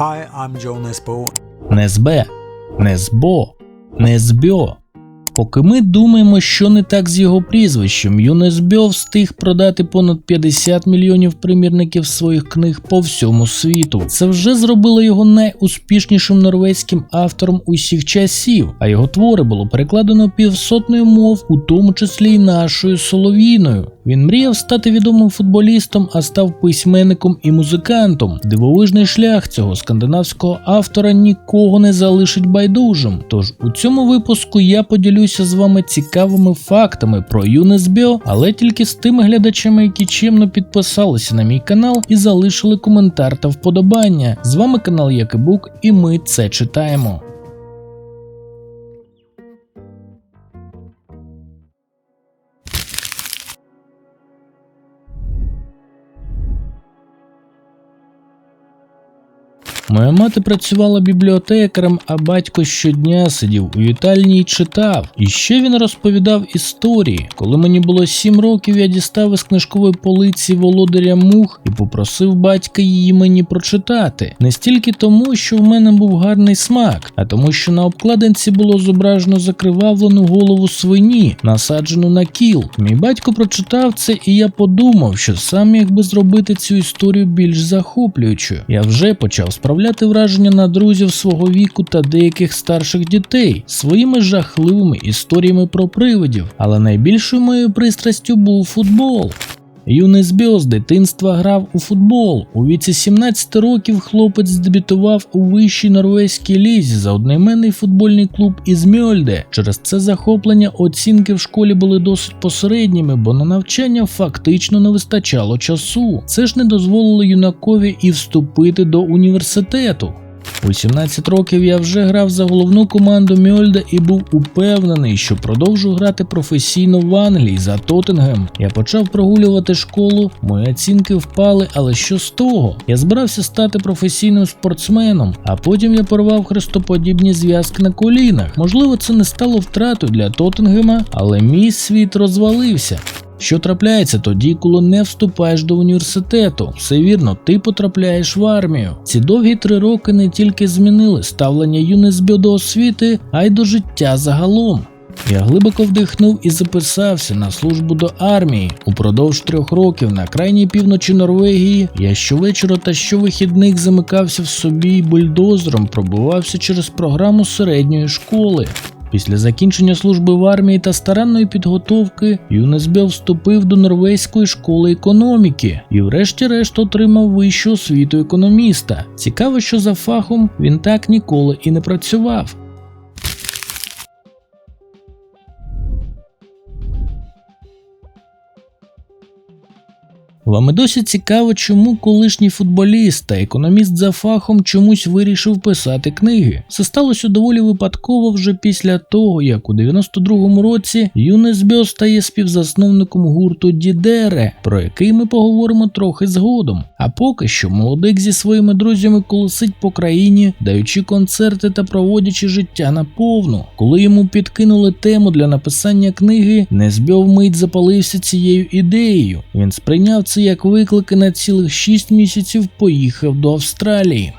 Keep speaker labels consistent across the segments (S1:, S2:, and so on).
S1: Hi, I'm Joe Nesbo.
S2: Незбе, Незбо, Незбьо. Поки ми думаємо, що не так з його прізвищем, ЮНЕСБьо встиг продати понад 50 мільйонів примірників своїх книг по всьому світу. Це вже зробило його найуспішнішим норвезьким автором усіх часів, а його твори було перекладено півсотнею мов, у тому числі й нашою солов'їною. Він мріяв стати відомим футболістом, а став письменником і музикантом. Дивовижний шлях цього скандинавського автора нікого не залишить байдужим. Тож у цьому випуску я поділюся з вами цікавими фактами про ЮНЕСБіо, але тільки з тими глядачами, які чимно підписалися на мій канал і залишили коментар та вподобання. З вами канал Якибук, і ми це читаємо. Моя мати працювала бібліотекарем, а батько щодня сидів у вітальні й читав. І ще він розповідав історії. Коли мені було сім років, я дістав із книжкової полиці володаря мух і попросив батька її мені прочитати. Не стільки тому, що в мене був гарний смак, а тому, що на обкладинці було зображено закривавлену голову свині, насаджену на кіл. Мій батько прочитав це, і я подумав, що сам міг би зробити цю історію більш захоплюючою. Я вже почав справляти враження на друзів свого віку та деяких старших дітей своїми жахливими історіями про привидів, але найбільшою моєю пристрастю був футбол. Юний Збіо з дитинства грав у футбол. У віці 17 років хлопець дебютував у вищій норвезькій лізі за одноіменний футбольний клуб із Мьольде. Через це захоплення оцінки в школі були досить посередніми, бо на навчання фактично не вистачало часу. Це ж не дозволило юнакові і вступити до університету. У 17 років я вже грав за головну команду Мьольда і був упевнений, що продовжу грати професійно в Англії за Тоттенгем. Я почав прогулювати школу, мої оцінки впали, але що з того? Я збирався стати професійним спортсменом, а потім я порвав хрестоподібні зв'язки на колінах. Можливо, це не стало втратою для Тоттенгема, але мій світ розвалився. Що трапляється тоді, коли не вступаєш до університету? Все вірно, ти потрапляєш в армію. Ці довгі три роки не тільки змінили ставлення ЮНЕСБІО до освіти, а й до життя загалом. Я глибоко вдихнув і записався на службу до армії. Упродовж трьох років на крайній півночі Норвегії я щовечора та щовихідних замикався в собі і бульдозером пробивався через програму середньої школи. Після закінчення служби в армії та старанної підготовки ЮНЕСБЕ вступив до Норвезької школи економіки і, врешті-решт, отримав вищу освіту економіста. Цікаво, що за фахом він так ніколи і не працював. Вам і досі цікаво, чому колишній футболіст та економіст за фахом чомусь вирішив писати книги. Це сталося доволі випадково вже після того, як у 92-му році Юнес Бьо стає співзасновником гурту Дідере, про який ми поговоримо трохи згодом. А поки що молодик зі своїми друзями колосить по країні, даючи концерти та проводячи життя наповну. Коли йому підкинули тему для написання книги, Незбьо вмить запалився цією ідеєю. Він сприйняв це як виклик на цілих 6 місяців поїхав до Австралії.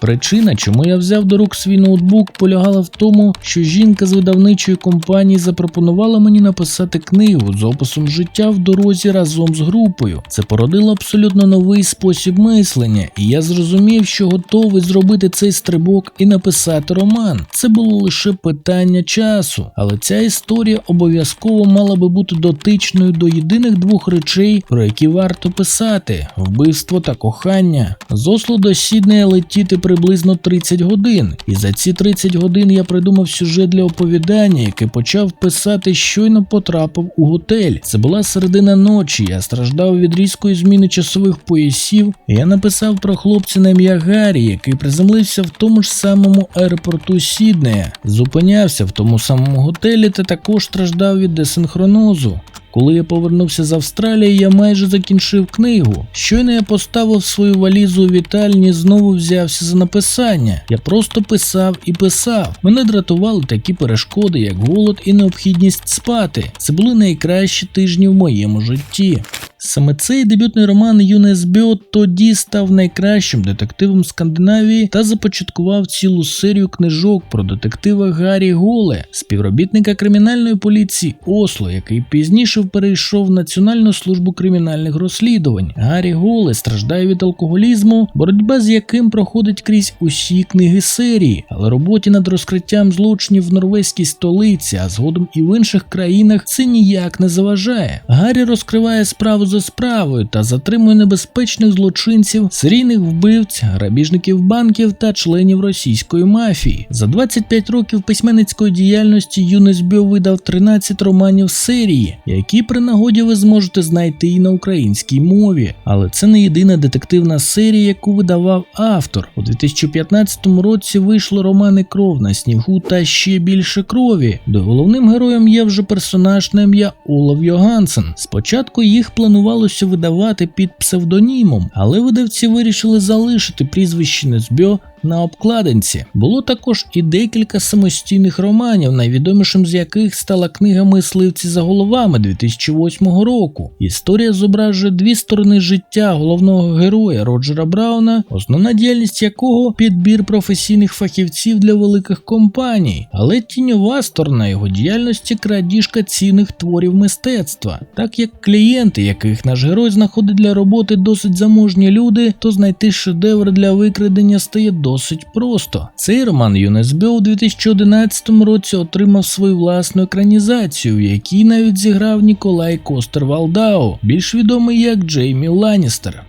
S2: Причина, чому я взяв до рук свій ноутбук, полягала в тому, що жінка з видавничої компанії запропонувала мені написати книгу з описом життя в дорозі разом з групою. Це породило абсолютно новий спосіб мислення, і я зрозумів, що готовий зробити цей стрибок і написати роман. Це було лише питання часу, але ця історія обов'язково мала би бути дотичною до єдиних двох речей, про які варто писати: вбивство та кохання. З Осло до Сіднея летіти приблизно 30 годин, і за ці 30 годин я придумав сюжет для оповідання, яке почав писати, щойно потрапив у готель. Це була середина ночі. Я страждав від різкої зміни часових поясів. і Я написав про хлопця на ім'я Гаррі, який приземлився в тому ж самому аеропорту Сіднея, зупинявся в тому самому готелі та також страждав від десинхронозу. Коли я повернувся з Австралії, я майже закінчив книгу. Щойно я поставив свою валізу у вітальні, знову взявся за написання. Я просто писав і писав. Мене дратували такі перешкоди, як голод і необхідність спати. Це були найкращі тижні в моєму житті. Саме цей дебютний роман Юне СБО тоді став найкращим детективом Скандинавії та започаткував цілу серію книжок про детектива Гаррі Голе, співробітника кримінальної поліції Осло, який пізніше перейшов в Національну службу кримінальних розслідувань. Гаррі Голе страждає від алкоголізму, боротьба з яким проходить крізь усі книги серії, але роботі над розкриттям злочинів в норвезькій столиці, а згодом і в інших країнах це ніяк не заважає. Гаррі розкриває справу за справою та затримує небезпечних злочинців, серійних вбивць, грабіжників банків та членів російської мафії. За 25 років письменницької діяльності Юнес Бьо видав 13 романів серії, які при нагоді ви зможете знайти і на українській мові. Але це не єдина детективна серія, яку видавав автор. У 2015 році вийшли романи Кров на снігу та ще більше крові, де головним героєм є вже персонаж на ім'я Олаф Йогансен. Спочатку їх планувалося видавати під псевдонімом, але видавці вирішили залишити прізвище Незбьо на обкладинці. Було також і декілька самостійних романів, найвідомішим з яких стала книга Мисливці за головами 2008 року. Історія зображує дві сторони життя головного героя Роджера Брауна, основна діяльність якого підбір професійних фахівців для великих компаній, але тіньова сторона його діяльності крадіжка цінних творів мистецтва. Так як клієнти, яких наш герой знаходить для роботи досить заможні люди, то знайти шедевр для викрадення стає досить просто. Цей роман ЮНСБ у 2011 році отримав свою власну екранізацію, в якій навіть зіграв Ніколай Костер Валдау, більш відомий як Джеймі Ланністер.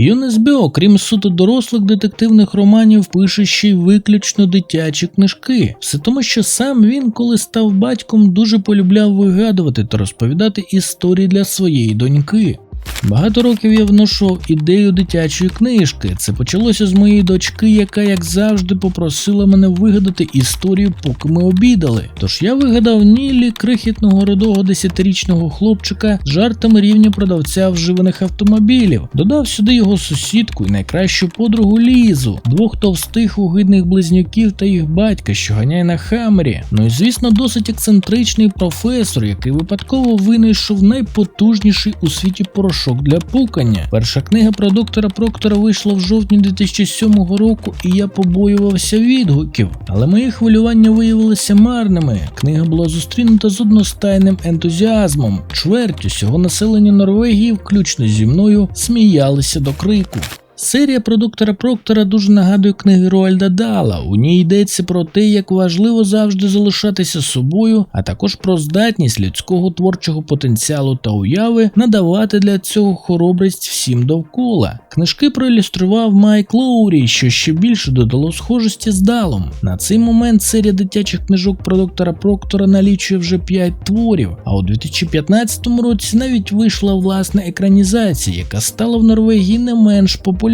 S2: ЮНСБ, окрім суто дорослих детективних романів, пише ще й виключно дитячі книжки. Все тому, що сам він, коли став батьком, дуже полюбляв вигадувати та розповідати історії для своєї доньки. Багато років я вношував ідею дитячої книжки. Це почалося з моєї дочки, яка, як завжди, попросила мене вигадати історію, поки ми обідали. Тож я вигадав Ніллі, крихітного родого десятирічного хлопчика з жартами рівня продавця вживаних автомобілів. Додав сюди його сусідку і найкращу подругу Лізу, двох товстих угидних близнюків та їх батька, що ганяє на хамері. Ну і звісно, досить ексцентричний професор, який випадково винайшов найпотужніший у світі порошок для пукання. Перша книга про доктора Проктора вийшла в жовтні 2007 року, і я побоювався відгуків. Але мої хвилювання виявилися марними. Книга була зустрінута з одностайним ентузіазмом. Чверть усього населення Норвегії, включно зі мною, сміялися до крику. Серія про доктора Проктора дуже нагадує книги Роальда Дала. У ній йдеться про те, як важливо завжди залишатися собою, а також про здатність людського творчого потенціалу та уяви надавати для цього хоробрість всім довкола. Книжки проілюстрував Майк Лоурі, що ще більше додало схожості з Далом. На цей момент серія дитячих книжок про доктора Проктора налічує вже 5 творів, а у 2015 році навіть вийшла власна екранізація, яка стала в Норвегії не менш популярною.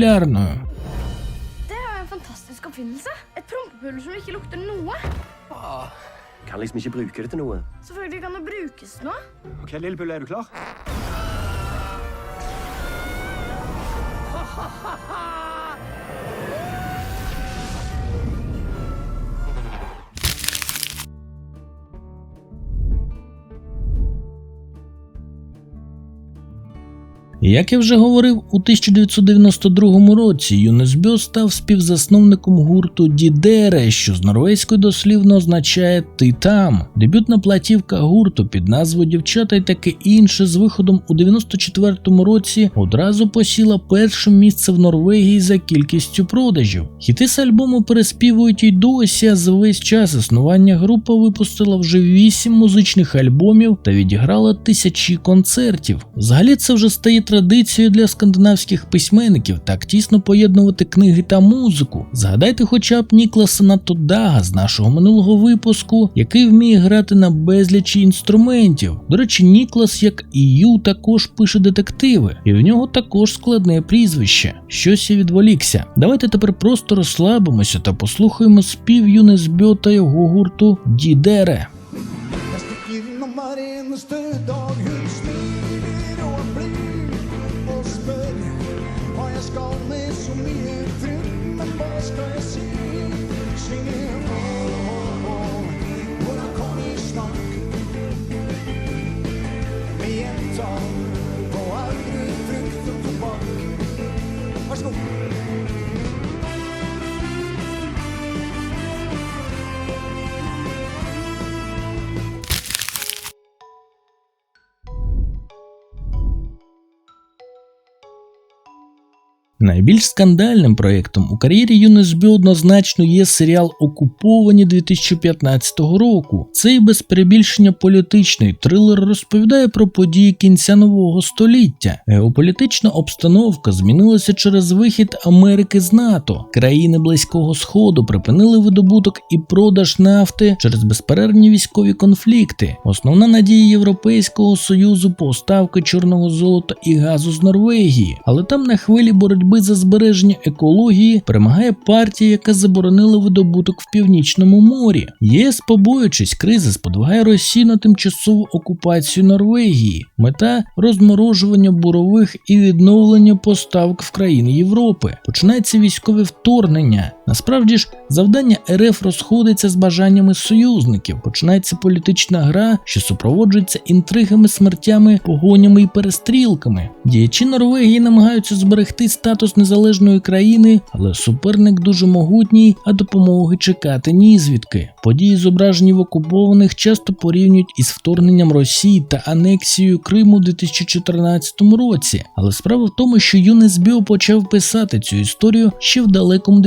S1: Det er en fantastisk oppfinnelse. Et prompepuller som ikke lukter noe.
S3: Ah, kan liksom ikke bruke det til noe.
S1: Selvfølgelig kan det brukes nå.
S3: Ok, Lillepull, er du klar?
S2: Як я вже говорив, у 1992 році Юнес Бьо став співзасновником гурту Дідере, що з норвезької дослівно означає Ти там. Дебютна платівка гурту під назвою Дівчата і таке інше з виходом у 94-му році одразу посіла перше місце в Норвегії за кількістю продажів. Хіти з альбому переспівують і досі, а за весь час існування група випустила вже 8 музичних альбомів та відіграла тисячі концертів. Взагалі це вже стає традицією для скандинавських письменників так тісно поєднувати книги та музику. Згадайте хоча б Нікласа Натодага з нашого минулого випуску, який вміє грати на безлічі інструментів. До речі, Ніклас, як і Ю, також пише детективи, і в нього також складне прізвище. Щось я відволікся. Давайте тепер просто розслабимося та послухаємо спів Юнесбьо та його гурту Дідере.
S4: desconhecido.
S2: Найбільш скандальним проєктом у кар'єрі ЮНСБ однозначно є серіал Окуповані 2015 року. Цей без перебільшення політичний трилер розповідає про події кінця нового століття. Геополітична обстановка змінилася через вихід Америки з НАТО. Країни Близького Сходу припинили видобуток і продаж нафти через безперервні військові конфлікти. Основна надія Європейського союзу поставки чорного золота і газу з Норвегії, але там на хвилі боротьби за збереження екології перемагає партія, яка заборонила видобуток в північному морі. ЄС, побоюючись кризи, сподвигає Росію на тимчасову окупацію Норвегії. Мета розморожування бурових і відновлення поставок в країни Європи. Починається військове вторгнення. Насправді ж, завдання РФ розходиться з бажаннями союзників. Починається політична гра, що супроводжується інтригами, смертями, погонями і перестрілками. Діячі Норвегії намагаються зберегти статус незалежної країни, але суперник дуже могутній, а допомоги чекати ні звідки. Події, зображені в окупованих, часто порівнюють із вторгненням Росії та анексією Криму у 2014 році. Але справа в тому, що Юнес Біо почав писати цю історію ще в далекому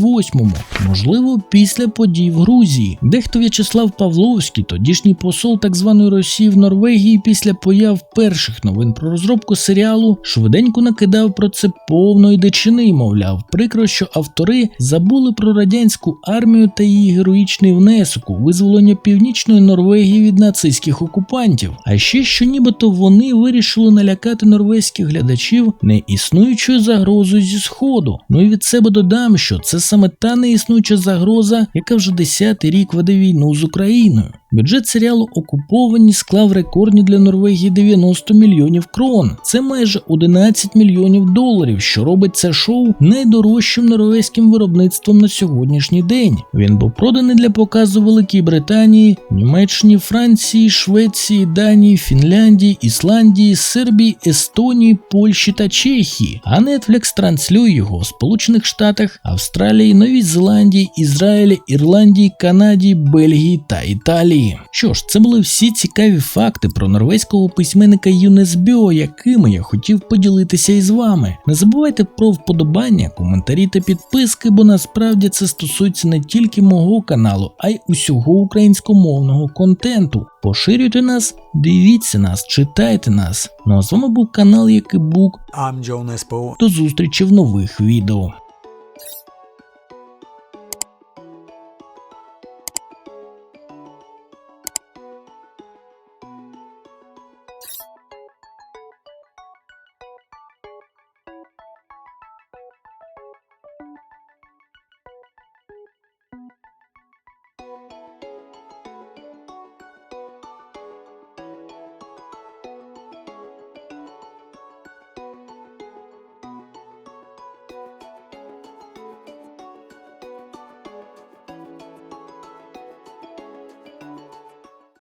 S2: 2008-му, можливо, після подій в Грузії. Дехто В'ячеслав Павловський, тодішній посол так званої Росії в Норвегії, після появ перших новин про розробку серіалу, швиденько накидав про це повної дичини, мовляв, прикро, що автори забули про радянську армію та її героїчний внесок у визволення північної Норвегії від нацистських окупантів. А ще що нібито вони вирішили налякати норвезьких глядачів неіснуючою загрозою зі сходу. Ну і від себе додам, що це саме та неіснуюча загроза, яка вже десятий рік веде війну з Україною. Бюджет серіалу Окуповані склав рекордні для Норвегії 90 мільйонів крон. Це майже 11 мільйонів доларів, що робить це шоу найдорожчим норвезьким виробництвом на сьогоднішній день. Він був проданий для показу Великій Британії, Німеччині, Франції, Швеції, Данії, Фінляндії, Ісландії, Сербії, Естонії, Польщі та Чехії. А Netflix транслює його у Сполучених Штатах, Австралії, Новій Зеландії, Ізраїлі, Ірландії, Канаді, Бельгії та Італії. Що ж, це були всі цікаві факти про норвезького письменника Юнес Бьо, якими я хотів поділитися із вами. Не забувайте про вподобання, коментарі та підписки, бо насправді це стосується не тільки мого каналу, а й усього українськомовного контенту. Поширюйте нас, дивіться нас, читайте нас. Ну а з вами був канал Якибук.
S4: Jonas Bo.
S2: До зустрічі в нових відео.